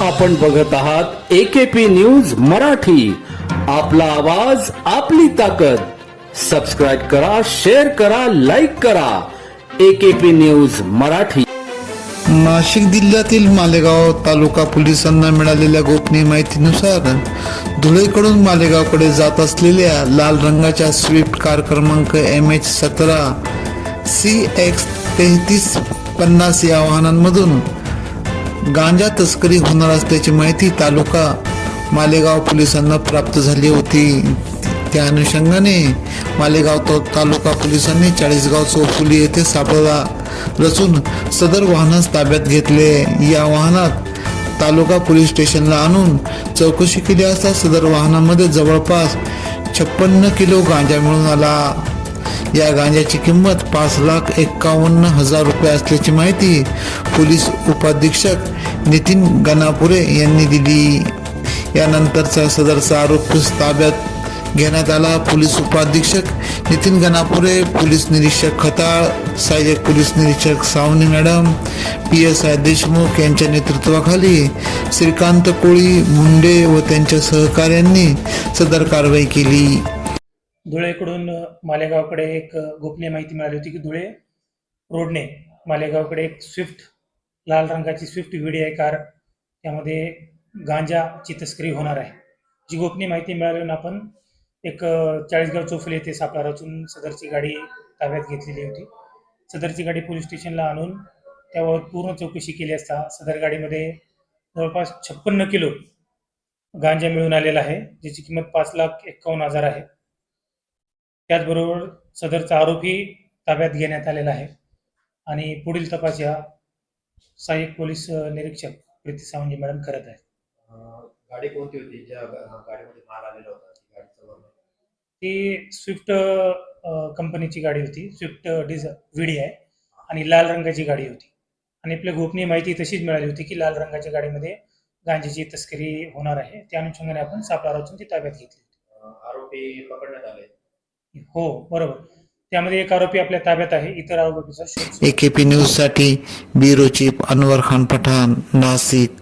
आपण बघत आहात एकेपी न्यूज मराठी. आपला आवाज आपली ताकद. सबस्क्राईब करा शेअर करा लाईक करा. AKP news Marathi. नाशिक जिल्ह्यातील मालेगाव तालुका पोलिसांना मिळालेल्या गोपनीय माहितीनुसार धुळेकडून मालेगावकडे जात असलेल्या लाल रंगाच्या स्विफ्ट कार क्रमांक एम एच सतरा सी एक्स तेहतीस पन्नास या वाहनांमधून गांजा तस्करी होणार असल्याची माहिती तालुका मालेगाव पोलिसांना प्राप्त झाली होती. त्या अनुषंगाने मालेगाव तो- तालुका पोलिसांनी चाळीसगाव चौफुली येथे सापळा रचून सदर वाहनास ताब्यात घेतले. या वाहनात तालुका पोलीस स्टेशनला आणून चौकशी केली असता सदर वाहनामध्ये जवळपास छप्पन्न किलो गांजा मिळून आला. या गांजाची किंमत पाच लाख एक्कावन्न हजार रुपये असल्याची माहिती पोलीस उपाधीक्षक नितीन गणापुरे यांनी दिली. यानंतरचा सदरचा आरोप ताब्यात घेण्यात आला. पोलीस उपाधीक्षक नितीन गणापुरे पोलीस निरीक्षक खताळ सहाय्यक पोलीस निरीक्षक Savani madam P S I Deshmukh यांच्या नेतृत्वाखाली श्रीकांत कोळी मुंडे व त्यांच्या सहकाऱ्यांनी सदर कारवाई केली. धुळेकडून मालेगावकडे एक गोपनीय माहिती मिळाली होती की धुळे रोडने मालेगावकडे एक स्विफ्ट लाल रंगाची स्विफ्ट व्हिडी आहे कार. त्यामध्ये गांजाची तस्करी होणार आहे. जी गोपनीय माहिती मिळाल्यानं आपण एक चाळीसगाव चोफले येथे सापळा रचून सदरची गाडी ताब्यात घेतलेली होती. सदरची गाडी पोलीस स्टेशनला आणून त्याबाबत पूर्ण चौकशी केली असता सदर गाडीमध्ये जवळपास छप्पन्न किलो गांजा मिळून आलेला आहे ज्याची किंमत पाच लाख एक्कावन्न हजार आहे. त्याचबरोबर सदरचा आरोपी ताब्यात घेण्यात आलेला आहे. आणि पुढील तपास या सहाय्यक पोलीस निरीक्षक प्रीती सावंगी मॅडम करत आहेत. गाडी कोणती होती? ज्या गाडीमध्ये माल आलेला होता ती गाडीचं वर्णन ती स्विफ्ट कंपनीची गाडी होती. स्विफ्ट डिझ व्हिडी आहे आणि लाल रंगाची गाडी होती. आणि आपल्या गोपनीय माहिती तशीच मिळाली होती की लाल रंगाच्या गाडीमध्ये गांजाची तस्करी होणार आहे. त्या अनुषंगाने आपण सापळा रचून ती ताब्यात घेतली होती. अं, आरोपी पकडण्यात आले. हो बरोबर. त्यामध्ये एक आरोपी आपल्या ताब्यात आहे इतर आरोपीचा शोध सुरू एकेपी न्यूजसाठी ब्युरो चीफ अनवर खान पठाण नाशिक.